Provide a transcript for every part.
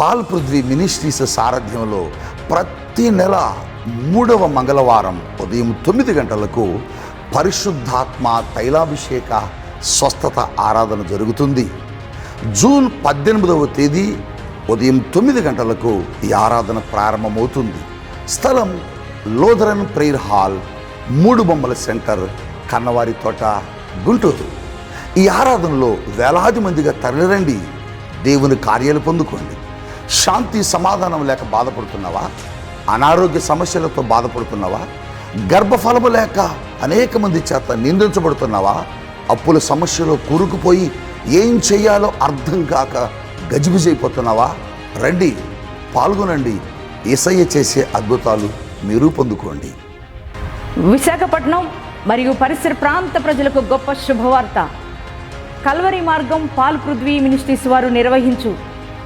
Paul Prithvi ministries సారథ్యంలో ప్రతి నెల మూడవ మంగళవారం ఉదయం తొమ్మిది గంటలకు పరిశుద్ధాత్మ తైలాభిషేక స్వస్థత ఆరాధన జరుగుతుంది. జూన్ పద్దెనిమిదవ తేదీ ఉదయం తొమ్మిది గంటలకు ఈ ఆరాధన ప్రారంభమవుతుంది. స్థలం లోధరన్ ప్రేయర్ హాల్ మూడు బొమ్మల సెంటర్ కన్నవారి తోట గుంటూరు. ఈ ఆరాధనలో వేలాది మందిగా తరలిరండి. దేవుని కార్యాలు పొందుకోండి. శాంతి సమాధానం లేక బాధపడుతున్నావా? అనారోగ్య సమస్యలతో బాధపడుతున్నావా? గర్భఫలము లేక అనేక మంది చేత నిందించబడుతున్నావా? అప్పుల సమస్యలో కూరుకుపోయి ఏం చేయాలో అర్థం కాక గజిబిజైపోతున్నావా రండి పాల్గొనండి. ఇసయ్య చేసే అద్భుతాలు మీరు పొందుకోండి. విశాఖపట్నం మరియు పరిసర ప్రాంత ప్రజలకు గొప్ప శుభవార్త. కల్వరి మార్గం పాల్ పృథ్వీ మినిస్ట్రీస్ వారు నిర్వహించు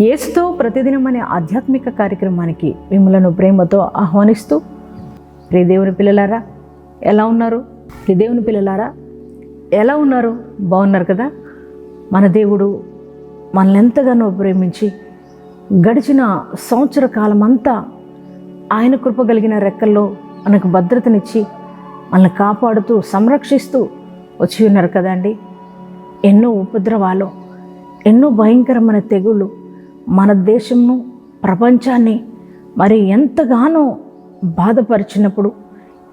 ఏసుతో ప్రతిదినం అనే ఆధ్యాత్మిక కార్యక్రమానికి మిమ్మలను ప్రేమతో ఆహ్వానిస్తూ ప్రియదేవుని పిల్లలారా ఎలా ఉన్నారు? ఈ దేవుని పిల్లలారా ఎలా ఉన్నారు? బాగున్నారు కదా? మన దేవుడు మనల్ని ఎంతగానో ప్రేమించి గడిచిన సంవత్సర కాలం అంతా ఆయన కృప కలిగిన రెక్కల్లో మనకు భద్రతనిచ్చి మనల్ని కాపాడుతూ సంరక్షిస్తూ వచ్చి ఉన్నారు కదండి ఎన్నో ఉపద్రవాలు ఎన్నో భయంకరమైన తెగుళ్ళు మన దేశంను ప్రపంచాన్ని మరి ఎంతగానో బాధపరిచినప్పుడు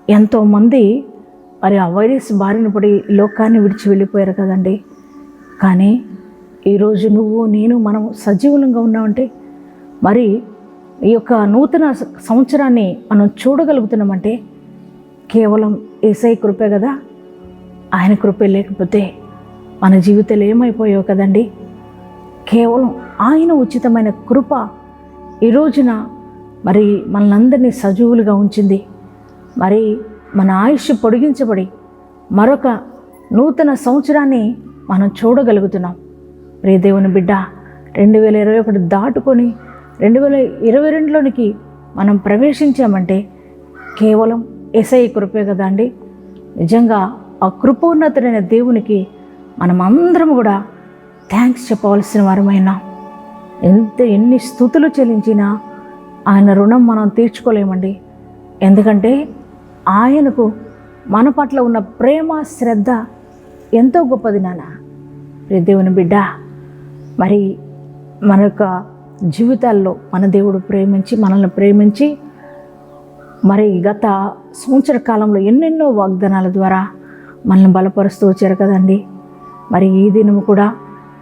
ఎంతోమంది మరి ఆ వైరస్ బారిన పడి లోకాన్ని విడిచి వెళ్ళిపోయారు కదండి. కానీ ఈరోజు నువ్వు నేను మనం సజీవులంగా ఉన్నామంటే మరి ఈ యొక్క నూతన సంవత్సరాన్ని మనం చూడగలుగుతున్నామంటే కేవలం ఏసై కృపే కదా. ఆయన కృపే లేకపోతే మన జీవితాలు ఏమైపోయావు కదండి. కేవలం ఆయన ఉచితమైన కృప ఈ రోజున మరి మనందరినీ సజీవులుగా ఉంచింది. మరి మన ఆయుష్ పొడిగించబడి మరొక నూతన సంవత్సరాన్ని మనం చూడగలుగుతున్నాం. ప్రియ దేవుని బిడ్డ రెండు వేల ఇరవై ఒకటి దాటుకొని రెండు వేల ఇరవై రెండులోనికి మనం ప్రవేశించామంటే కేవలం ఎస్ఐ కృపే కదా అండి. నిజంగా ఆ కృపోన్నతుడైన దేవునికి మనం అందరం కూడా థ్యాంక్స్ చెప్పవలసిన వారమైనా ఎంత ఎన్ని స్థుతులు చెల్లించినా ఆయన రుణం మనం తీర్చుకోలేమండి. ఎందుకంటే ఆయనకు మన పట్ల ఉన్న ప్రేమ శ్రద్ధ ఎంతో గొప్పది నాన్న. దేవుని బిడ్డ మరి మన యొక్క జీవితాల్లో మన దేవుడు ప్రేమించి మనల్ని ప్రేమించి మరి గత సంవత్సర కాలంలో ఎన్నెన్నో వాగ్దానాల ద్వారా మనల్ని బలపరుస్తూ వచ్చారు కదండి. మరి ఈ దినము కూడా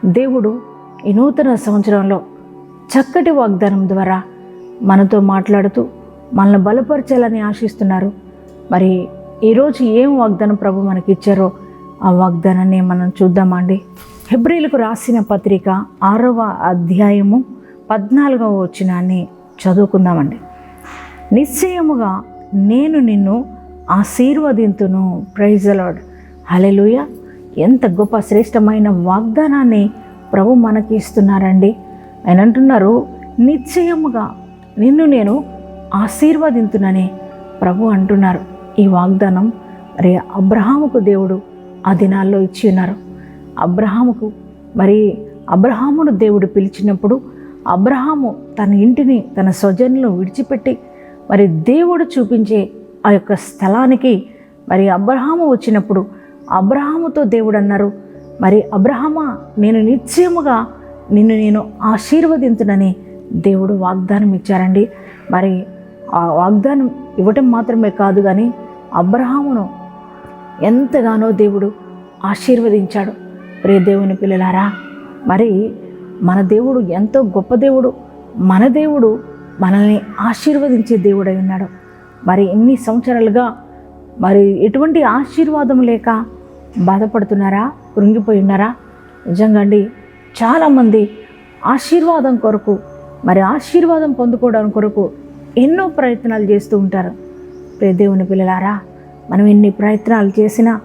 దేవుడు ఈ నూతన సంవత్సరంలో చక్కటి వాగ్దానం ద్వారా మనతో మాట్లాడుతూ మనల్ని బలపరచాలని ఆశిస్తున్నారు. మరి ఈరోజు ఏం వాగ్దానం ప్రభు మనకి ఇచ్చారో ఆ వాగ్దానాన్ని మనం చూద్దామండి హెబ్రిలకు రాసిన పత్రిక ఆరవ అధ్యాయము పద్నాలుగవ వచ్చినాన్ని చదువుకుందామండి. నిశ్చయముగా నేను నిన్ను ఆశీర్వదింతును. ప్రైజ్ అలాడ్ హలెలుయ ఎంత గొప్ప శ్రేష్టమైన వాగ్దానాన్ని ప్రభు మనకి ఇస్తున్నారండి ఆయన అంటున్నారు నిశ్చయముగా నిన్ను నేను ఆశీర్వదింతునని ప్రభు అంటున్నారు. ఈ వాగ్దానం మరి అబ్రహాముకు దేవుడు ఆ దినాల్లో ఇచ్చి ఉన్నారు. అబ్రహాముకు మరి అబ్రహామును దేవుడు పిలిచినప్పుడు అబ్రహాము తన ఇంటిని తన స్వజనులను విడిచిపెట్టి మరి దేవుడు చూపించే ఆ యొక్క స్థలానికి మరి అబ్రహాము వచ్చినప్పుడు అబ్రహాముతో దేవుడు అన్నారు మరి అబ్రహమా నేను నిశ్చయముగా నిన్ను నేను ఆశీర్వదింతునని దేవుడు వాగ్దానం ఇచ్చారండి. మరి ఆ వాగ్దానం ఇవ్వటం మాత్రమే కాదు కానీ అబ్రహామును ఎంతగానో దేవుడు ఆశీర్వదించాడు. రే దేవుని పిల్లలారా మరి మన దేవుడు ఎంతో గొప్ప దేవుడు మన దేవుడు మనల్ని ఆశీర్వదించే దేవుడై ఉన్నాడు. మరి ఎన్ని సంవత్సరాలుగా మరి ఎటువంటి ఆశీర్వాదం లేక బాధపడుతున్నారా? కృంగిపోయి ఉన్నారా? నిజంగా అండి చాలామంది ఆశీర్వాదం కొరకు మరి ఆశీర్వాదం పొందుకోవడం కొరకు ఎన్నో ప్రయత్నాలు చేస్తూ ఉంటారు. ప్రే దేవుని పిల్లలారా మనం ఎన్ని ప్రయత్నాలు చేసినా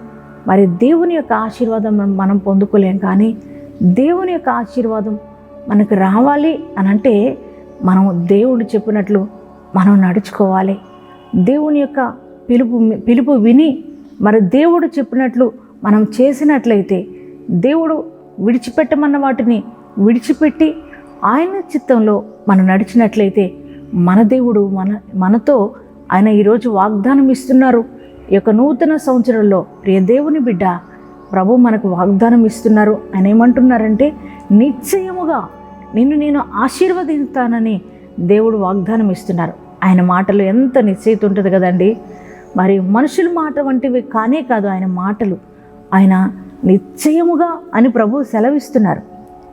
మరి దేవుని యొక్క ఆశీర్వాదం మనం- మనం పొందుకోలేం కానీ దేవుని యొక్క ఆశీర్వాదం మనకు రావాలి అని అంటే మనం దేవుడు చెప్పినట్లు మనం నడుచుకోవాలి. దేవుని యొక్క పిలుపు పిలుపు విని మరి దేవుడు చెప్పినట్లు మనం చేసినట్లయితే దేవుడు విడిచిపెట్టమన్న వాటిని విడిచిపెట్టి ఆయన చిత్తంలో మనం నడిచినట్లయితే మన దేవుడు మన మనతో ఆయన ఈరోజు వాగ్దానం ఇస్తున్నారు. ఈ యొక్క నూతన సంవత్సరంలో ప్రియ దేవుని బిడ్డ ప్రభు మనకు వాగ్దానం ఇస్తున్నారు. ఆయన ఏమంటున్నారంటే నిశ్చయముగా నిన్ను నేను ఆశీర్వదిస్తానని దేవుడు వాగ్దానం ఇస్తున్నారు. ఆయన మాటలు ఎంత నిశ్చయిత ఉంటుంది కదండి. మరి మనుషుల మాట వంటివి కానే కాదు ఆయన మాటలు. ఆయన నిశ్చయముగా అని ప్రభు సెలవిస్తున్నారు.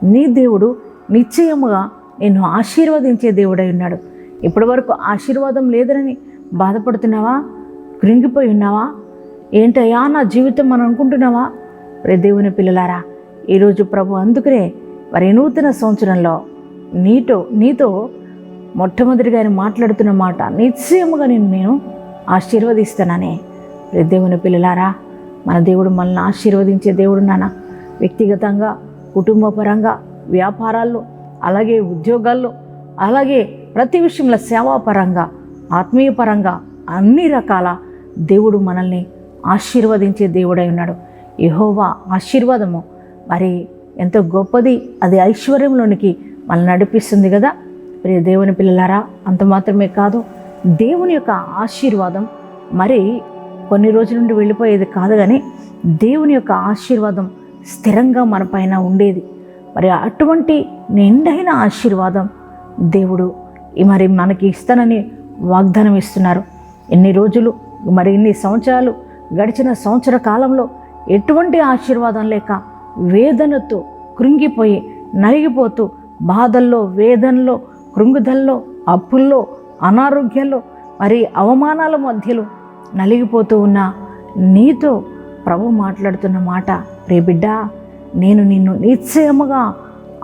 నీ దేవుడు నిశ్చయముగా నిన్ను ఆశీర్వదించే దేవుడై ఉన్నాడు. ఇప్పటి వరకు ఆశీర్వాదం లేదని బాధపడుతున్నావా? కృంగిపోయి ఉన్నావా? ఏంటయ్యా నా జీవితం మనం అనుకుంటున్నావా? రే దేవుని పిల్లలారా ఈరోజు ప్రభు అందుకనే మరి నూతన సంవత్సరంలో నీతో నీతో మొట్టమొదటిగా ఆయన మాట్లాడుతున్న మాట నిశ్చయముగా నేను నేను ఆశీర్వదిస్తానని. రే దేవుని పిల్లలారా మన దేవుడు మనల్ని ఆశీర్వదించే దేవుడు నాన్న. వ్యక్తిగతంగా కుటుంబపరంగా వ్యాపారాల్లో అలాగే ఉద్యోగాల్లో అలాగే ప్రతి విషయంలో సేవాపరంగా ఆత్మీయపరంగా అన్ని రకాల దేవుడు మనల్ని ఆశీర్వదించే దేవుడై ఉన్నాడు. యహోవా ఆశీర్వాదము. మరి ఎంతో గొప్పది అది ఐశ్వర్యంలోనికి మనల్ని నడిపిస్తుంది కదా. ప్రియ దేవుని పిల్లలారా అంత మాత్రమే కాదు దేవుని యొక్క ఆశీర్వాదం. మరి కొన్ని రోజుల నుండి వెళ్ళిపోయేది కాదు కానీ దేవుని యొక్క ఆశీర్వాదం స్థిరంగా మన పైన ఉండేది. మరి అటువంటి నిండైన ఆశీర్వాదం దేవుడు మరి మనకి ఇస్తానని వాగ్దానం ఇస్తున్నారు. ఎన్ని రోజులు మరి ఇన్ని సంవత్సరాలు గడిచిన సంవత్సర కాలంలో ఎటువంటి ఆశీర్వాదం లేక వేదనతో కృంగిపోయి నలిగిపోతూ బాధల్లో వేదనలో కృంగుదల్లో అప్పుల్లో అనారోగ్యంలో మరి అవమానాల మధ్యలో నలిగిపోతూ ఉన్న నీతో ప్రభు మాట్లాడుతున్న మాట రే బిడ్డ నేను నిన్ను నిశ్చయముగా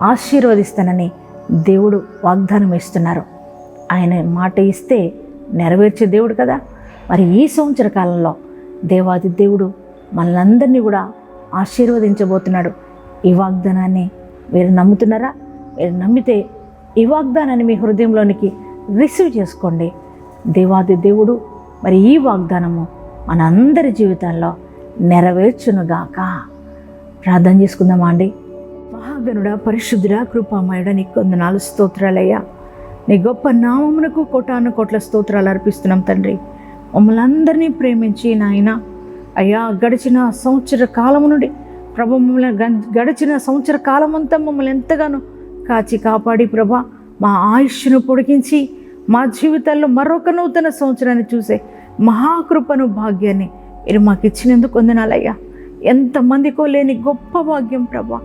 ఆశీర్వదిస్తానని దేవుడు వాగ్దానం ఇస్తున్నారు ఆయన మాట ఇస్తే నెరవేర్చే దేవుడు కదా. మరి ఈ సంవత్సర కాలంలో దేవాది దేవుడు మనలందరినీ కూడా ఆశీర్వదించబోతున్నాడు. ఈ వాగ్దానాన్ని మీరు నమ్ముతున్నారా? మీరు నమ్మితే ఈ వాగ్దానాన్ని మీ హృదయంలోనికి రిసీవ్ చేసుకోండి. దేవాది దేవుడు మరి ఈ వాగ్దానము మన అందరి జీవితాల్లో నెరవేర్చునుగాక. ప్రార్థన చేసుకుందామా అండి? మహాగనుడ పరిశుద్ధుడ కృపామయుడ నీ కొందనాలు స్తోత్రాలయ్యా. నీ గొప్ప నామమునకు కోటాను కోట్ల స్తోత్రాలు అర్పిస్తున్నాం తండ్రి. మమ్మల్ని అందరినీ ప్రేమించి నాయన అయ్యా గడిచిన సంవత్సర కాలం నుండి ప్రభు మమ్మల్ని గడిచిన సంవత్సర కాలం అంతా మమ్మల్ని ఎంతగానో కాచి కాపాడి ప్రభా మా ఆయుష్ను పొడిగించి మా జీవితాల్లో మరొక నూతన సంవత్సరాన్ని చూసే మహాకృపను భాగ్యాన్ని మీరు మాకు ఇచ్చినందుకు వందనాలయ్యా. ఎంతమందికో లేని గొప్ప భాగ్యం ప్రభా.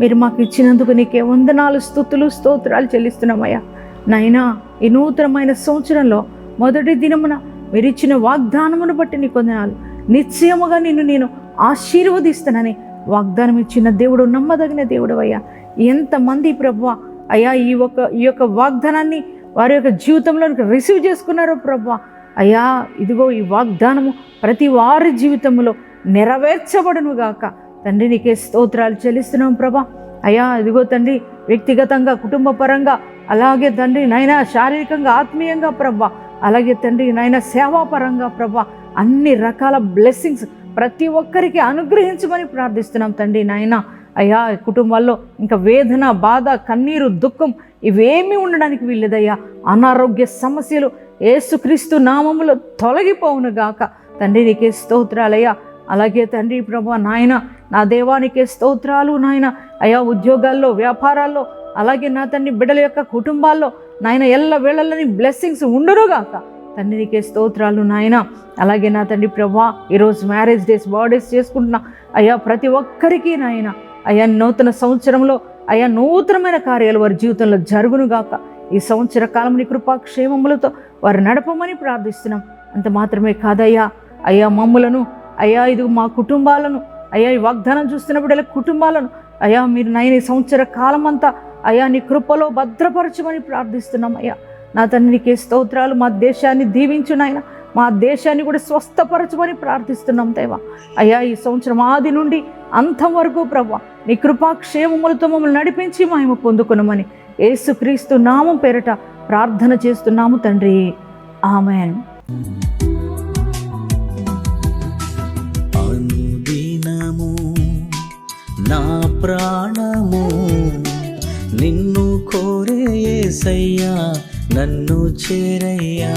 మీరు మాకు ఇచ్చినందుకు నీకే వందనాలు స్థుతులు స్తోత్రాలు చెల్లిస్తున్నామయ్యా. నైనా ఈ నూతనమైన సంవత్సరంలో మొదటి దినమున మీరు ఇచ్చిన వాగ్దానమును బట్టి నీకు వందనాలు. నిశ్చయముగా నిన్ను నేను ఆశీర్వదిస్తానని వాగ్దానం ఇచ్చిన దేవుడు నమ్మదగిన దేవుడు అయ్యా ఎంతమంది ప్రభు అయ్యా ఈ యొక్క ఈ యొక్క వాగ్దానాన్ని వారి యొక్క జీవితంలో రిసీవ్ చేసుకున్నారో ప్రభు. అయ్యా ఇదిగో ఈ వాగ్దానము ప్రతి వారి జీవితంలో నెరవేర్చబడును గాక. తండ్రి నీకే స్తోత్రాలు చెల్లిస్తున్నాం ప్రభా. అయ్యా ఇదిగో తండ్రి వ్యక్తిగతంగా కుటుంబ పరంగా అలాగే తండ్రి నైనా శారీరకంగా ఆత్మీయంగా ప్రభా. అలాగే తండ్రి నైనా సేవాపరంగా ప్రభా. అన్ని రకాల బ్లెస్సింగ్స్ ప్రతి ఒక్కరికి అనుగ్రహించమని ప్రార్థిస్తున్నాం తండ్రి నాయన. అయ్యా కుటుంబాల్లో ఇంకా వేదన బాధ కన్నీరు దుఃఖం ఇవేమీ ఉండడానికి వీల్లేదయ్యా. అనారోగ్య సమస్యలు ఏసుక్రీస్తు నామములో తొలగిపోవును గాక. తండ్రి నీకే స్తోత్రాలయ్యా. అలాగే తండ్రి ప్రభు నాయన నా దేవానికే స్తోత్రాలు నాయన. అయా ఉద్యోగాల్లో వ్యాపారాల్లో అలాగే నా తండ్రి బిడ్డల యొక్క కుటుంబాల్లో నాయన ఎల్ల వేళలని బ్లెస్సింగ్స్ ఉండరుగాక తండ్రి నీకే స్తోత్రాలు నాయన. అలాగే నా తండ్రి ప్రభా ఈరోజు మ్యారేజ్ డేస్ బర్త్డేస్ చేసుకుంటున్నా అయ్యా ప్రతి ఒక్కరికి నాయన. అయా నూతన సంవత్సరంలో అయ్యా నూతనమైన కార్యాలు వారి జీవితంలో జరుగునుగాక. ఈ సంవత్సర కాలం నీ కృపా క్షేమములతో వారు నడపమని ప్రార్థిస్తున్నాం. అంత మాత్రమే కాదయ్యా. అయ్యా మమ్ములను అయ్యా ఇది మా కుటుంబాలను అయ్యా ఈ వాగ్దానం చూస్తున్న బిడ్డల కుటుంబాలను అయ్యా మీరు నైన్ ఈ సంవత్సర కాలం అంతా అయ్యా నీ కృపలో భద్రపరచమని ప్రార్థిస్తున్నాం అయ్యా. నా తండ్రికి స్తోత్రాలు మా దేశాన్ని దీవించు నాయన. మా దేశాన్ని కూడా స్వస్థపరచమని ప్రార్థిస్తున్నాం దేవా. అయ్యా ఈ సంవత్సరం ఆది నుండి అంతం వరకు ప్రభా నీ కృపాక్షేమములతో మమ్మల్ని నడిపించి మేము పొందుకునమని ఏసుక్రీస్తు నామం పేరిట ప్రార్థన చేస్తున్నాము తండ్రి. ఆమెన్. అనుదినము నా ప్రాణము నిన్ను కోరే యేసయ్యా నన్ను చేరయ్యా.